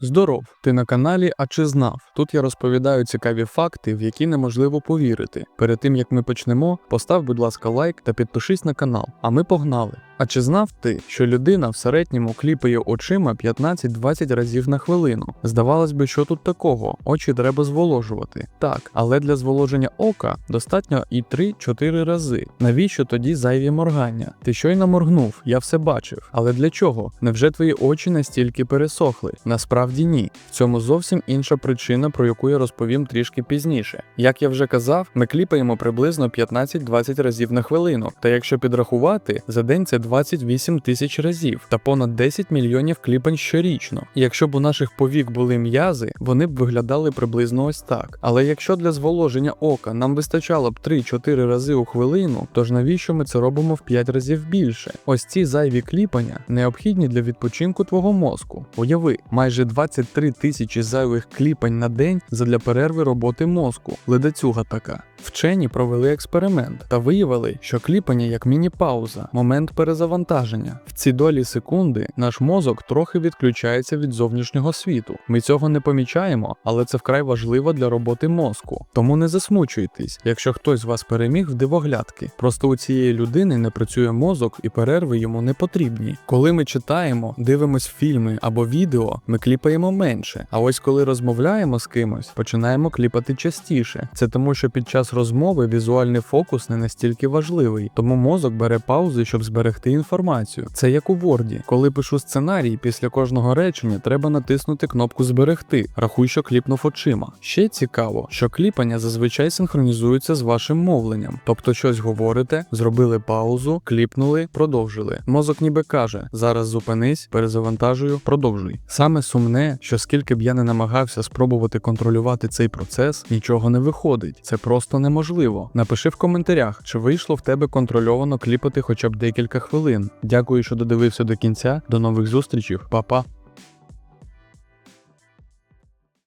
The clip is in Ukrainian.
Здоров, ти на каналі А чи знав? Тут я розповідаю цікаві факти, в які неможливо повірити. Перед тим як ми почнемо, постав, будь ласка, лайк та підпишись на канал. А ми погнали. А чи знав ти, що людина в середньому кліпає очима 15-20 разів на хвилину? Здавалось би, що тут такого? Очі треба зволожувати. Так, але для зволоження ока достатньо і 3-4 рази. Навіщо тоді зайві моргання? Ти щойно моргнув, я все бачив. Але для чого? Невже твої очі настільки пересохли? Насправді ні. В цьому зовсім інша причина, про яку я розповім трішки пізніше. Як я вже казав, ми кліпаємо приблизно 15-20 разів на хвилину. Та якщо підрахувати, за день це 28 тисяч разів та понад 10 мільйонів кліпань щорічно. Якщо б у наших повік були м'язи, вони б виглядали приблизно ось так. Але якщо для зволоження ока нам вистачало б 3-4 рази у хвилину, то ж навіщо ми це робимо в 5 разів більше? Ось ці зайві кліпання необхідні для відпочинку твого мозку. Уяви, майже 23 тисячі зайвих кліпань на день задля перерви роботи мозку. Ледацюга така. Вчені провели експеримент та виявили, що кліпання як міні-пауза, момент перезавантаження. В ці долі секунди наш мозок трохи відключається від зовнішнього світу. Ми цього не помічаємо, але це вкрай важливо для роботи мозку. Тому не засмучуйтесь, якщо хтось з вас переміг в дивоглядки. Просто у цієї людини не працює мозок і перерви йому не потрібні. Коли ми читаємо, дивимось фільми або відео, ми кліпаємо менше. А ось коли розмовляємо з кимось, починаємо кліпати частіше. Це тому, що під час розмови візуальний фокус не настільки важливий, тому мозок бере паузи, щоб зберегти інформацію. Це як у Word. Коли пишу сценарій, після кожного речення треба натиснути кнопку Зберегти. Рахуй, що кліпнув очима. Ще цікаво, що кліпання зазвичай синхронізується з вашим мовленням, тобто щось говорите, зробили паузу, кліпнули, продовжили. Мозок ніби каже: зараз зупинись, перезавантажую, продовжуй. Саме сумне, що скільки б я не намагався спробувати контролювати цей процес, нічого не виходить. Це просто неможливо. Напиши в коментарях, чи вийшло в тебе контрольовано кліпати хоча б декілька хвилин. Дякую, що додивився до кінця. До нових зустрічей, Па-па!